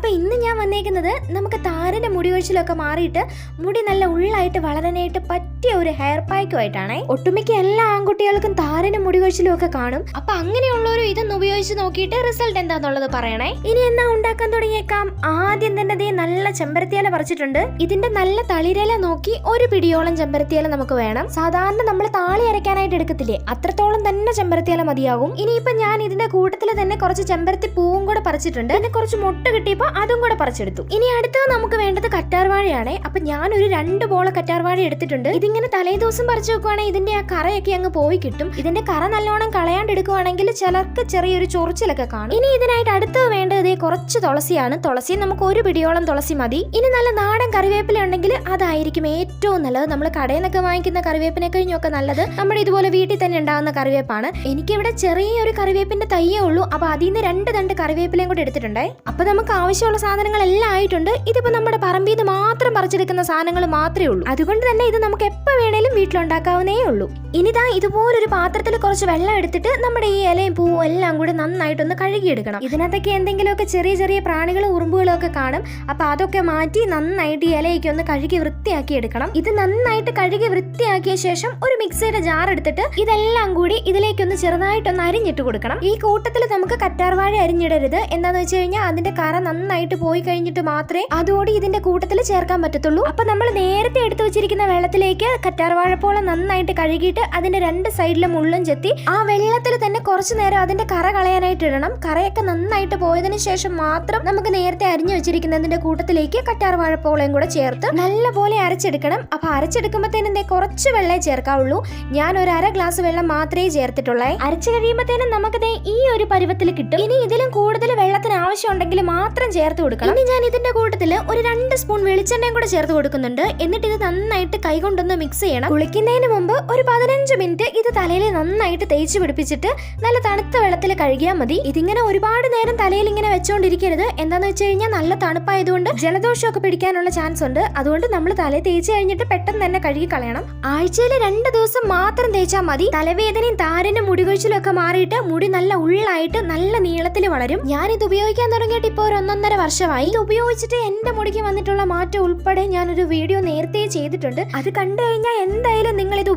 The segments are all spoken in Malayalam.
അപ്പൊ ഇന്ന് ഞാൻ വന്നേക്കുന്നത് നമുക്ക് താരന്റെ മുടി ഒഴിച്ചിലൊക്കെ മാറിയിട്ട് മുടി നല്ല ഉള്ളായിട്ട് വളരാനായിട്ട് പറ്റിയ ഒരു ഹെയർ പാക്കുമായിട്ടാണ് ഒട്ടുമിക്ക എല്ലാ ആൺകുട്ടികൾക്കും താരനും മുടി ഒഴിച്ചിലും ഒക്കെ കാണും. അപ്പൊ അങ്ങനെയുള്ളവരും ഇതൊന്ന് ഉപയോഗിച്ച് നോക്കിയിട്ട് റിസൾട്ട് എന്താന്നുള്ളത് പറയണേ. ഇനി എന്നാ ഉണ്ടാക്കാൻ തുടങ്ങിയേക്കാം? ആദ്യം തന്നെ ദേ നല്ല ചെമ്പരത്തിയില പറിച്ചിട്ടുണ്ട്. ഇതിന്റെ നല്ല തളിരല നോക്കി ഒരു പിടിയോളം ചെമ്പരത്തിയില നമുക്ക് വേണം. സാധാരണ നമ്മൾ താളി അരയ്ക്കാനായിട്ട് എടുക്കത്തില്ലേ? അത്രത്തോളം തന്നെ ചെമ്പരത്തിയില മതിയാകും. ഇനിയിപ്പൊ ഞാൻ ഇതിന്റെ കൂട്ടത്തിൽ തന്നെ കുറച്ച് ചെമ്പരത്തി പൂവും കൂടെ പറിച്ചിട്ടുണ്ട്. പിന്നെ കുറച്ച് മുട്ട കിട്ടിയപ്പോ അതും കൂടെ പറിച്ചെടുത്തു. ഇനി അടുത്തത് നമുക്ക് വേണ്ടത് കറ്റാർവാഴയാണ് അപ്പൊ ഞാൻ ഒരു രണ്ട് ബോള കറ്റാർവാഴ എടുത്തിട്ടുണ്ട്. ഇതിങ്ങനെ തലേ ദിവസം പറിച്ചു വെക്കുവാണെങ്കിൽ ഇതിന്റെ ആ കറയൊക്കെ അങ്ങ് പോയി കിട്ടും. ഇതിന്റെ കറ നല്ലോണം കളയാണ്ട് എടുക്കുവാണെങ്കിൽ ചിലർക്ക് ചെറിയൊരു ചൊറിച്ചിലൊക്കെ കാണും. ഇനി ഇതിനായിട്ട് അടുത്തത് വേണ്ടത് കുറച്ച് തുളസിയാണ്. തുളസി നമുക്ക് ഒരു പിടിയോളം തുളസി മതി. ഇനി നല്ല നാടൻ കറിവേപ്പില ഉണ്ടെങ്കിൽ അതായിരിക്കും ഏറ്റവും നല്ലത്. നമ്മൾ കടയിൽ നിന്നൊക്കെ വാങ്ങിക്കുന്ന കറിവേപ്പിനെ കഴിഞ്ഞൊക്കെ നല്ലത് നമ്മുടെ ഇതുപോലെ വീട്ടിൽ തന്നെ ഉണ്ടാകുന്ന കറിവേപ്പാണ്. എനിക്കിവിടെ ചെറിയൊരു കറിവേപ്പിന്റെ തയ്യേ ഉള്ളൂ. അപ്പൊ അതിൽ നിന്ന് രണ്ട് തണ്ട് കറിവേപ്പിലയും കൂടെ എടുത്തിട്ടുണ്ടേ അപ്പൊ നമുക്ക് ആവശ്യമുള്ള സാധനങ്ങളെല്ലാം ആയിട്ടുണ്ട്. ഇതിപ്പോ നമ്മുടെ പറമ്പിൽ നിന്ന് മാത്രം പറിച്ചെടുക്കുന്ന സാധനങ്ങൾ മാത്രമേ ഉള്ളൂ. അതുകൊണ്ട് തന്നെ ഇത് നമുക്ക് എപ്പോ വേണേലും വീട്ടിലുണ്ടാക്കാവുന്നേ ഉള്ളൂ. ഇനിതാ ഇതുപോലൊരു പാത്രത്തിൽ കുറച്ച് വെള്ളം എടുത്തിട്ട് നമ്മുടെ ഈ ഇലയും പൂവും എല്ലാം കൂടി നന്നായിട്ടൊന്ന് കഴുകിയെടുക്കണം. ഇതിനകത്തൊക്കെ എന്തെങ്കിലുമൊക്കെ ചെറിയ ചെറിയ പ്രാണികളും ഉറുമ്പുകളും ഒക്കെ കാണും. അപ്പൊ അതൊക്കെ മാറ്റി നന്നായിട്ട് ഈ ഇലയൊക്കെ ഒന്ന് കഴുകി വൃത്തിയാക്കി എടുക്കണം. ഇത് നന്നായിട്ട് കഴുകി വൃത്തിയാക്കിയ ശേഷം ഒരു മിക്സിയുടെ ജാർ എടുത്തിട്ട് ഇതെല്ലാം കൂടി ഇതിലേക്കൊന്ന് ചെറുതായിട്ടൊന്ന് അരിഞ്ഞിട്ട് കൊടുക്കണം. ഈ കൂട്ടത്തിൽ നമുക്ക് കറ്റാർവാഴ അരിഞ്ഞിടരുത്. എന്താന്ന് വെച്ച് കഴിഞ്ഞാൽ അതിന്റെ കറ നന്നായിട്ട് പോയി കഴിഞ്ഞിട്ട് മാത്രമേ അതോടെ ഇതിന്റെ കൂട്ടത്തിൽ ചേർക്കാൻ പറ്റത്തുള്ളൂ. അപ്പൊ നമ്മൾ നേരത്തെ എടുത്തു വെച്ചിരിക്കുന്ന വെള്ളത്തിലേക്ക് കറ്റാർവാഴപ്പോളം നന്നായിട്ട് കഴുകിയിട്ട് അതിന്റെ രണ്ട് സൈഡിലും മുള്ളും ചെത്തി ആ വെള്ളത്തിൽ തന്നെ കുറച്ചു നേരം അതിന്റെ കറ കളയാനായിട്ട് ഇടണം. കറയൊക്കെ നന്നായിട്ട് പോയതിനു ശേഷം മാത്രം നമുക്ക് നേരത്തെ അരിഞ്ഞു വെച്ചിരിക്കുന്നതിന്റെ കൂട്ടത്തിലേക്ക് കറ്റാർ വാഴപ്പോളയും കൂടെ ചേർത്ത് നല്ലപോലെ അരച്ചെടുക്കണം. അപ്പൊ അരച്ചെടുക്കുമ്പോഴത്തേനും കുറച്ച് വെള്ളമേ ചേർക്കാവുള്ളൂ. ഞാൻ ഒരു അര ഗ്ലാസ് വെള്ളം മാത്രമേ ചേർത്തിട്ടുള്ളേ. അരച്ചു കഴിയുമ്പോഴത്തേനും നമുക്ക് ഈ ഒരു പരുവത്തിൽ കിട്ടും. ഇനി ഇതിലും കൂടുതൽ വെള്ളത്തിന് ആവശ്യമുണ്ടെങ്കിൽ മാത്രം ചേർത്ത് കൊടുക്കണം. ഇനി ഞാൻ ഇതിന്റെ കൂട്ടത്തിൽ ഒരു രണ്ട് സ്പൂൺ വെളിച്ചെണ്ണയും കൂടെ ചേർത്ത് കൊടുക്കുന്നുണ്ട്. എന്നിട്ട് ഇത് നന്നായിട്ട് കൈകൊണ്ടൊന്ന് മിക്സ് ചെയ്യണം. കുളിക്കുന്നതിന് മുമ്പ് ഒരു പതിനഞ്ച് മിനിറ്റ് ഇത് തലയിൽ നന്നായിട്ട് തേച്ച് പിടിപ്പിച്ചിട്ട് നല്ല തണുത്ത വെള്ളത്തിൽ കഴുകിയാൽ മതി. ഇതിങ്ങനെ ഒരുപാട് നേരം തലയിൽ ഇങ്ങനെ വെച്ചോണ്ടിരിക്കരുത്. എന്താന്ന് വെച്ച് കഴിഞ്ഞാൽ നല്ല തണുപ്പായതുകൊണ്ട് ജലദോഷമൊക്കെ പിടിക്കാനുള്ള ചാൻസ് ഉണ്ട്. അതുകൊണ്ട് നമ്മൾ തല തേച്ച് കഴിഞ്ഞിട്ട് പെട്ടെന്ന് തന്നെ കഴുകി കളയണം. ആഴ്ചയിൽ രണ്ട് ദിവസം മാത്രം തേച്ചാൽ മതി. തലവേദനയും താരനും മുടികൊഴിച്ചിലും ഒക്കെ മാറിയിട്ട് മുടി നല്ല ഉള്ളായിട്ട് നല്ല നീളത്തിൽ വളരും. ഞാൻ ഇത് ഉപയോഗിക്കാൻ തുടങ്ങിയിട്ട് ഇപ്പോൾ ഒരു ഒന്നൊന്നര വർഷമായി. ഇത് ഉപയോഗിച്ചിട്ട് എന്റെ മുടിക്ക് വന്നിട്ടുള്ള മാറ്റം ഉൾപ്പെടെ ഞാനൊരു വീഡിയോ നേരത്തെ ചെയ്തിട്ടുണ്ട്. അത് കണ്ടു കഴിഞ്ഞാൽ എന്തായാലും നിങ്ങൾ ഇത്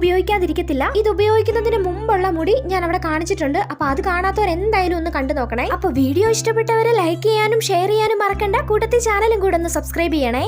ഉപയോഗിക്കാതിരിക്കത്തില്ല ഇത് ഉപയോഗിക്കുന്നതിന് മുമ്പുള്ള മുടി ഞാൻ അവിടെ കാണിച്ചിട്ടുണ്ട്. അപ്പൊ അത് കാണാത്തവർ എന്തായാലും ഒന്ന് കണ്ടു നോക്കണേ. അപ്പൊ വീഡിയോ ഇഷ്ടപ്പെട്ടവരെ ലൈക്ക് ചെയ്യാനും ഷെയർ ചെയ്യാനും മറക്കണ്ട. കൂട്ടത്തിൽ ചാനലും കൂടെ ഒന്ന് സബ്സ്ക്രൈബ് ചെയ്യണേ.